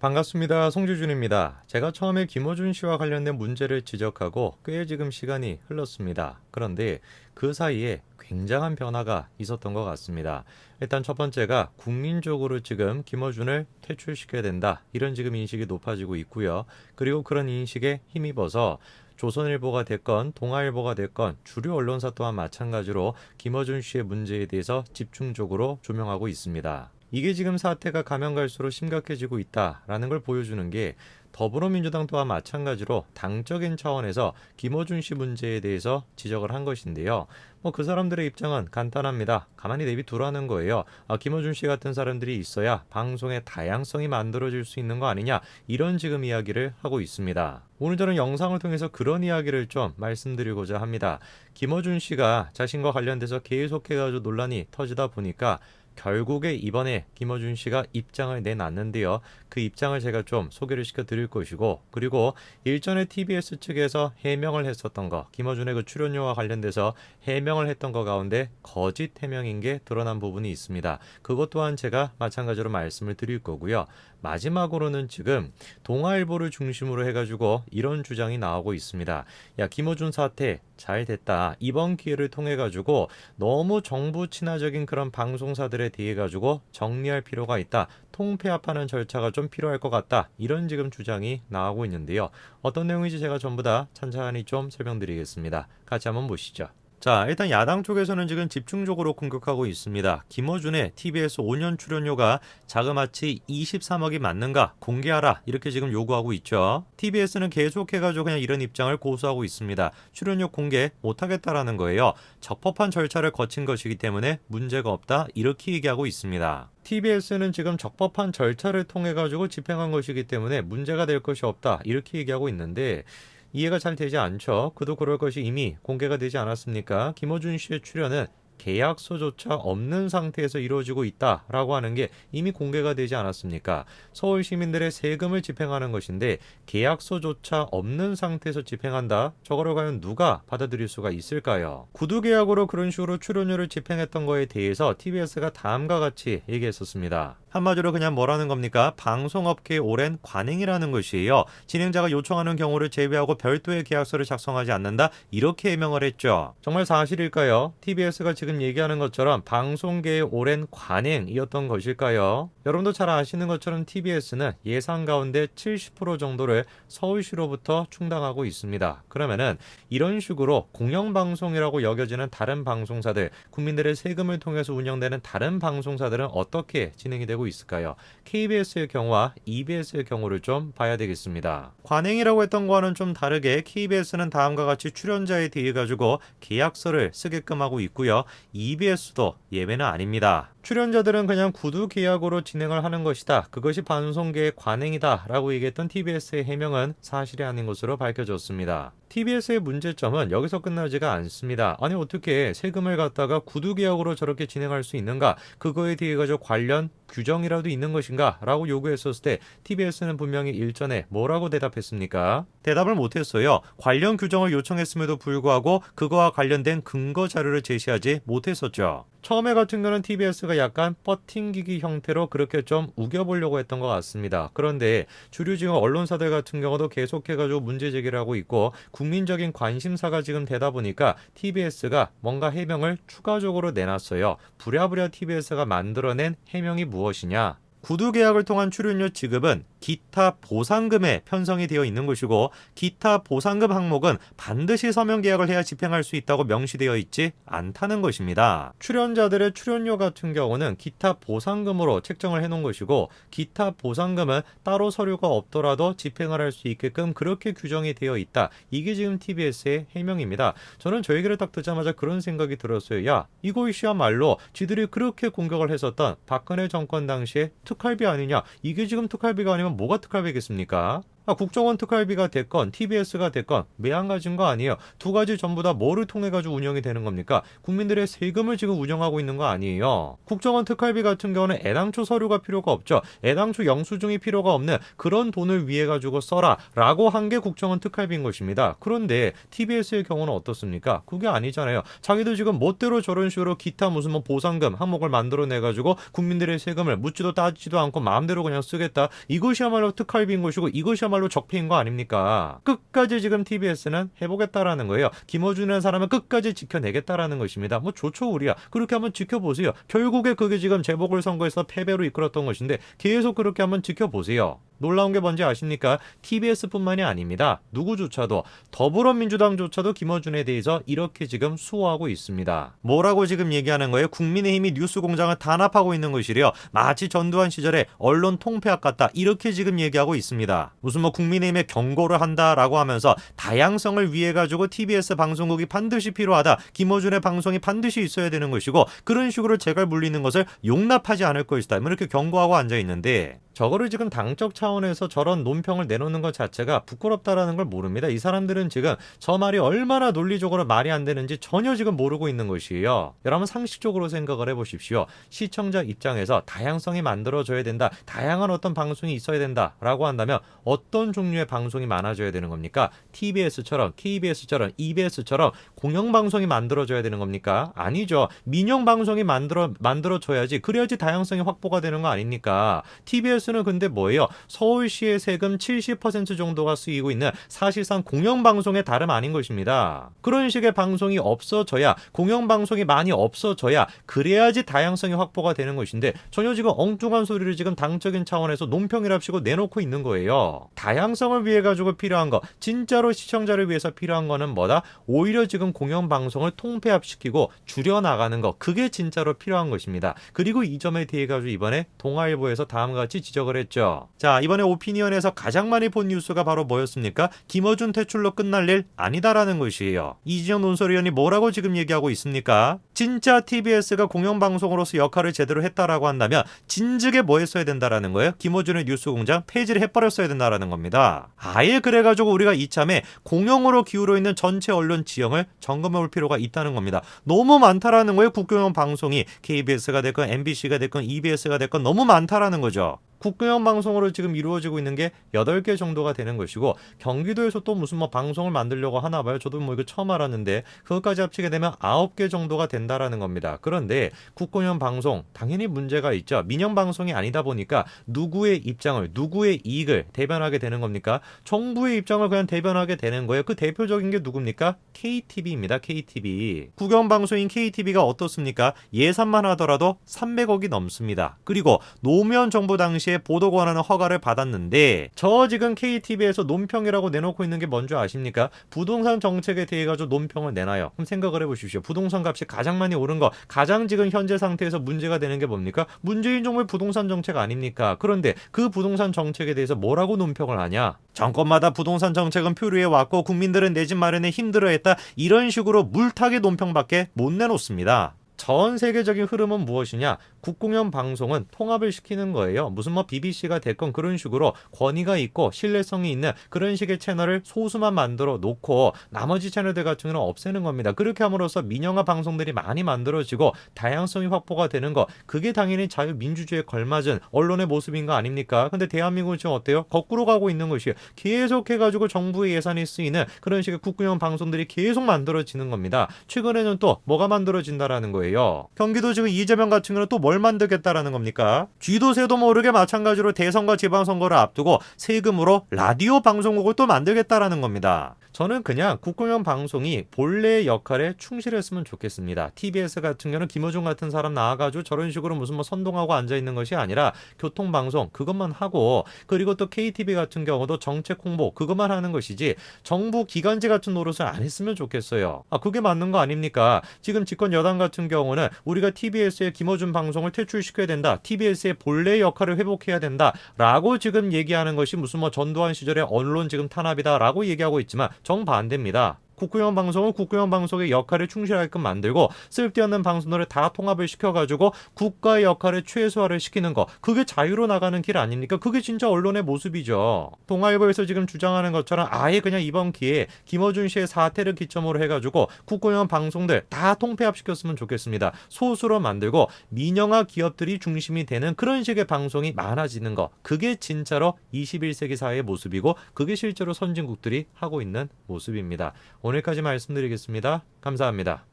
반갑습니다. 송주준입니다. 제가 처음에 김어준 씨와 관련된 문제를 지적하고 꽤 지금 시간이 흘렀습니다. 그런데 그 사이에 굉장한 변화가 있었던 것 같습니다. 일단 첫 번째가 국민적으로 지금 김어준을 퇴출시켜야 된다. 이런 지금 인식이 높아지고 있고요. 그리고 그런 인식에 힘입어서 조선일보가 됐건 동아일보가 됐건 주류 언론사 또한 마찬가지로 김어준 씨의 문제에 대해서 집중적으로 조명하고 있습니다. 이게 지금 사태가 가면 갈수록 심각해지고 있다라는 걸 보여주는 게 더불어민주당 또한 마찬가지로 당적인 차원에서 김어준 씨 문제에 대해서 지적을 한 것인데요. 뭐 그 사람들의 입장은 간단합니다. 가만히 내비두라는 거예요. 아, 김어준 씨 같은 사람들이 있어야 방송의 다양성이 만들어질 수 있는 거 아니냐 이런 지금 이야기를 하고 있습니다. 오늘 저는 영상을 통해서 그런 이야기를 좀 말씀드리고자 합니다. 김어준 씨가 자신과 관련돼서 계속해가지고 논란이 터지다 보니까 결국에 이번에 김어준 씨가 입장을 내놨는데요. 그 입장을 제가 좀 소개를 시켜 드릴 것이고 그리고 일전에 TBS 측에서 해명을 했었던 거 김어준의 그 출연료와 관련돼서 해명을 했던 거 가운데 거짓 해명인 게 드러난 부분이 있습니다. 그것 또한 제가 마찬가지로 말씀을 드릴 거고요. 마지막으로는 지금 동아일보를 중심으로 해가지고 이런 주장이 나오고 있습니다. 야 김어준 사태 잘 됐다. 이번 기회를 통해 가지고 너무 정부 친화적인 그런 방송사들에 대해 가지고 정리할 필요가 있다. 통폐합하는 절차가 좀 필요할 것 같다. 이런 지금 주장이 나오고 있는데요. 어떤 내용인지 제가 전부 다 찬찬히 좀 설명드리겠습니다. 같이 한번 보시죠. 자, 일단 야당 쪽에서는 지금 집중적으로 공격하고 있습니다. 김어준의 TBS 5년 출연료가 자그마치 23억이 맞는가 공개하라 이렇게 지금 요구하고 있죠. TBS는 계속해가지고 그냥 이런 입장을 고수하고 있습니다. 출연료 공개 못하겠다라는 거예요. 적법한 절차를 거친 것이기 때문에 문제가 없다 이렇게 얘기하고 있습니다. TBS는 지금 적법한 절차를 통해 가지고 집행한 것이기 때문에 문제가 될 것이 없다 이렇게 얘기하고 있는데 이해가 잘 되지 않죠. 그도 그럴 것이 이미 공개가 되지 않았습니까? 김어준 씨의 출연은 계약서조차 없는 상태에서 이루어지고 있다라고 하는 게 이미 공개가 되지 않았습니까? 서울 시민들의 세금을 집행하는 것인데 계약서조차 없는 상태에서 집행한다? 저거를 과연 누가 받아들일 수가 있을까요? 구두 계약으로 그런 식으로 출연료를 집행했던 거에 대해서 TBS가 다음과 같이 얘기했었습니다. 한마디로 그냥 뭐라는 겁니까? 방송업계의 오랜 관행이라는 것이에요. 진행자가 요청하는 경우를 제외하고 별도의 계약서를 작성하지 않는다. 이렇게 해명을 했죠. 정말 사실일까요? TBS가 지금 얘기하는 것처럼 방송계의 오랜 관행이었던 것일까요? 여러분도 잘 아시는 것처럼 TBS는 예상 가운데 70% 정도를 서울시로부터 충당하고 있습니다. 그러면은 이런 식으로 공영방송이라고 여겨지는 다른 방송사들, 국민들의 세금을 통해서 운영되는 다른 방송사들은 어떻게 진행이 되고 있을까요? KBS의 경우와 EBS의 경우를 좀 봐야 되겠습니다. 관행이라고 했던 거와는 좀 다르게 KBS는 다음과 같이 출연자에 대해 가지고 계약서를 쓰게끔 하고 있고요. EBS도 예외는 아닙니다. 출연자들은 그냥 구두 계약으로 진행을 하는 것이다. 그것이 방송계의 관행이다. 라고 얘기했던 TBS의 해명은 사실이 아닌 것으로 밝혀졌습니다. TBS의 문제점은 여기서 끝나지가 않습니다. 아니 어떻게 세금을 갖다가 구두 계약으로 저렇게 진행할 수 있는가? 그거에 대해 가지고 관련 규정이라도 있는 것인가? 라고 요구했었을 때 TBS는 분명히 일전에 뭐라고 대답했습니까? 대답을 못했어요. 관련 규정을 요청했음에도 불구하고 그거와 관련된 근거 자료를 제시하지 못했었죠. 처음에 같은 경우는 TBS가 약간 버팅기기 형태로 그렇게 좀 우겨보려고 했던 것 같습니다. 그런데 주류 지금 언론사들 같은 경우도 계속해가지고 문제 제기를 하고 있고 국민적인 관심사가 지금 되다 보니까 TBS가 뭔가 해명을 추가적으로 내놨어요. 부랴부랴 TBS가 만들어낸 해명이 무엇이냐? 구두 계약을 통한 출연료 지급은 기타 보상금에 편성이 되어 있는 것이고 기타 보상금 항목은 반드시 서면 계약을 해야 집행할 수 있다고 명시되어 있지 않다는 것입니다. 출연자들의 출연료 같은 경우는 기타 보상금으로 책정을 해놓은 것이고 기타 보상금은 따로 서류가 없더라도 집행을 할 수 있게끔 그렇게 규정이 되어 있다. 이게 지금 TBS의 해명입니다. 저는 저 얘기를 딱 듣자마자 그런 생각이 들었어요. 야 이것이야말로 지들이 그렇게 공격을 했었던 박근혜 정권 당시에 특활비 아니냐? 이게 지금 특활비가 아니면 뭐가 특활비겠습니까? 아, 국정원 특활비가 됐건 TBS가 됐건 매한 가지인 거 아니에요. 두 가지 전부 다 뭐를 통해 가지고 운영이 되는 겁니까? 국민들의 세금을 지금 운영하고 있는 거 아니에요. 국정원 특활비 같은 경우는 애당초 서류가 필요가 없죠. 애당초 영수증이 필요가 없는 그런 돈을 위해 가지고 써라라고 한 게 국정원 특활비인 것입니다. 그런데 TBS의 경우는 어떻습니까? 그게 아니잖아요. 자기도 지금 멋대로 저런 식으로 기타 무슨 뭐 보상금 항목을 만들어내 가지고 국민들의 세금을 묻지도 따지지도 않고 마음대로 그냥 쓰겠다. 이것이야말로 특활비인 것이고 이것이야말로 적폐인 거 아닙니까? 끝까지 지금 TBS는 해보겠다라는 거예요. 김어준이라는 사람은 끝까지 지켜내겠다라는 것입니다. 뭐 좋죠 우리야. 그렇게 한번 지켜보세요. 결국에 그게 지금 재보궐선거에서 패배로 이끌었던 것인데 계속 그렇게 한번 지켜보세요. 놀라운 게 뭔지 아십니까? TBS뿐만이 아닙니다. 누구조차도 더불어민주당조차도 김어준에 대해서 이렇게 지금 수호하고 있습니다. 뭐라고 지금 얘기하는 거예요? 국민의힘이 뉴스 공장을 단합하고 있는 것이래요. 마치 전두환 시절에 언론 통폐합 같다. 이렇게 지금 얘기하고 있습니다. 무슨 뭐 국민의힘에 경고를 한다라고 하면서 다양성을 위해 가지고 TBS 방송국이 반드시 필요하다. 김어준의 방송이 반드시 있어야 되는 것이고 그런 식으로 제갈 물리는 것을 용납하지 않을 것이다. 뭐 이렇게 경고하고 앉아 있는데 저거를 지금 당적 차원에서 저런 논평을 내놓는 것 자체가 부끄럽다라는 걸 모릅니다. 이 사람들은 지금 저 말이 얼마나 논리적으로 말이 안 되는지 전혀 지금 모르고 있는 것이에요. 여러분 상식적으로 생각을 해보십시오. 시청자 입장에서 다양성이 만들어져야 된다. 다양한 어떤 방송이 있어야 된다라고 한다면 어떤 종류의 방송이 많아져야 되는 겁니까? TBS처럼, KBS처럼, EBS처럼 공영 방송이 만들어져야 되는 겁니까? 아니죠. 민영 방송이 만들어 만들어져야지. 그래야지 다양성이 확보가 되는 거 아닙니까? TBS 는 근데 뭐예요? 서울시의 세금 70% 정도가 쓰이고 있는 사실상 공영 방송의 다름 아닌 것입니다. 그런 식의 방송이 없어져야 공영 방송이 많이 없어져야 그래야지 다양성이 확보가 되는 것인데 전혀 지금 엉뚱한 소리를 지금 당적인 차원에서 논평이랍시고 내놓고 있는 거예요. 다양성을 위해 가지고 필요한 거 진짜로 시청자를 위해서 필요한 거는 뭐다? 오히려 지금 공영 방송을 통폐합시키고 줄여 나가는 거 그게 진짜로 필요한 것입니다. 그리고 이 점에 대해 가지고 이번에 동아일보에서 다음과 같이 지적을 했죠. 자 이번에 오피니언에서 가장 많이 본 뉴스가 바로 뭐였습니까? 김어준 퇴출로 끝날 일 아니다라는 것이에요. 이지영 논설위원이 뭐라고 지금 얘기하고 있습니까? 진짜 TBS가 공영방송으로서 역할을 제대로 했다라고 한다면 진즉에 뭐 했어야 된다라는 거예요? 김어준의 뉴스공장 폐지를 해버렸어야 된다라는 겁니다. 아예 그래가지고 우리가 이참에 공영으로 기울어 있는 전체 언론 지형을 점검해 볼 필요가 있다는 겁니다. 너무 많다라는 거예요. 국공영 방송이 KBS가 됐건 MBC가 됐건 EBS가 됐건 너무 많다라는 거죠. 국공영 방송으로 지금 이루어지고 있는 게 8개 정도가 되는 것이고 경기도에서 또 무슨 뭐 방송을 만들려고 하나 봐요. 저도 뭐 이거 처음 알았는데 그것까지 합치게 되면 9개 정도가 된다라는 겁니다. 그런데 국공영 방송 당연히 문제가 있죠. 민영 방송이 아니다 보니까 누구의 입장을 누구의 이익을 대변하게 되는 겁니까? 정부의 입장을 그냥 대변하게 되는 거예요. 그 대표적인 게 누굽니까? KTV입니다. KTV. 국영 방송인 KTV가 어떻습니까? 예산만 하더라도 300억이 넘습니다. 그리고 노무현 정부 당시 당시에 보도 권한을 허가를 받았는데 저 지금 KTV에서 논평이라고 내놓고 있는 게 뭔지 아십니까? 부동산 정책에 대해 가지고 논평을 내놔요. 그럼 생각을 해보십시오. 부동산 값이 가장 많이 오른 거 가장 지금 현재 상태에서 문제가 되는 게 뭡니까? 문재인 정부의 부동산 정책 아닙니까? 그런데 그 부동산 정책에 대해서 뭐라고 논평을 하냐? 정권마다 부동산 정책은 표류해 왔고 국민들은 내 집 마련에 힘들어했다 이런 식으로 물타기 논평밖에 못 내놓습니다. 전 세계적인 흐름은 무엇이냐? 국공연 방송은 통합을 시키는 거예요. 무슨 뭐 BBC가 됐건 그런 식으로 권위가 있고 신뢰성이 있는 그런 식의 채널을 소수만 만들어 놓고 나머지 채널들 같은 경우는 없애는 겁니다. 그렇게 함으로써 민영화 방송들이 많이 만들어지고 다양성이 확보가 되는 거 그게 당연히 자유민주주의에 걸맞은 언론의 모습인 거 아닙니까? 근데 대한민국은 지금 어때요? 거꾸로 가고 있는 것이에요. 계속 해가지고 정부의 예산이 쓰이는 그런 식의 국공연 방송들이 계속 만들어지는 겁니다. 최근에는 또 뭐가 만들어진다라는 거예요. 경기도 지금 이재명 같은 경우는 또뭘 만들겠다라는 겁니까? 쥐도 새도 모르게 마찬가지로 대선과 지방선거를 앞두고 세금으로 라디오 방송국을 또 만들겠다라는 겁니다. 저는 그냥 국공영 방송이 본래의 역할에 충실했으면 좋겠습니다. TBS 같은 경우는 김호중 같은 사람 나와가지고 저런 식으로 무슨 뭐 선동하고 앉아 있는 것이 아니라 교통 방송 그것만 하고 그리고 또 KTV 같은 경우도 정책 홍보 그것만 하는 것이지 정부 기관지 같은 노릇을 안 했으면 좋겠어요. 아 그게 맞는 거 아닙니까? 지금 집권 여당 같은 경우는 우리가 TBS의 김호준 방송을 퇴출시켜야 된다. TBS의 본래 역할을 회복해야 된다라고 지금 얘기하는 것이 무슨 뭐 전두환 시절의 언론 지금 탄압이다라고 얘기하고 있지만 정반대입니다. 국구형 방송은 국구형 방송의 역할에 충실하게끔 만들고 쓸데없는 방송들을 다 통합을 시켜가지고 국가의 역할을 최소화를 시키는 거 그게 자유로 나가는 길 아닙니까? 그게 진짜 언론의 모습이죠. 동아일보에서 지금 주장하는 것처럼 아예 그냥 이번 기회에 김어준 씨의 사태를 기점으로 해가지고 국구형 방송들 다 통폐합시켰으면 좋겠습니다. 소수로 만들고 민영화 기업들이 중심이 되는 그런 식의 방송이 많아지는 거 그게 진짜로 21세기 사회의 모습이고 그게 실제로 선진국들이 하고 있는 모습입니다. 오늘까지 말씀드리겠습니다. 감사합니다.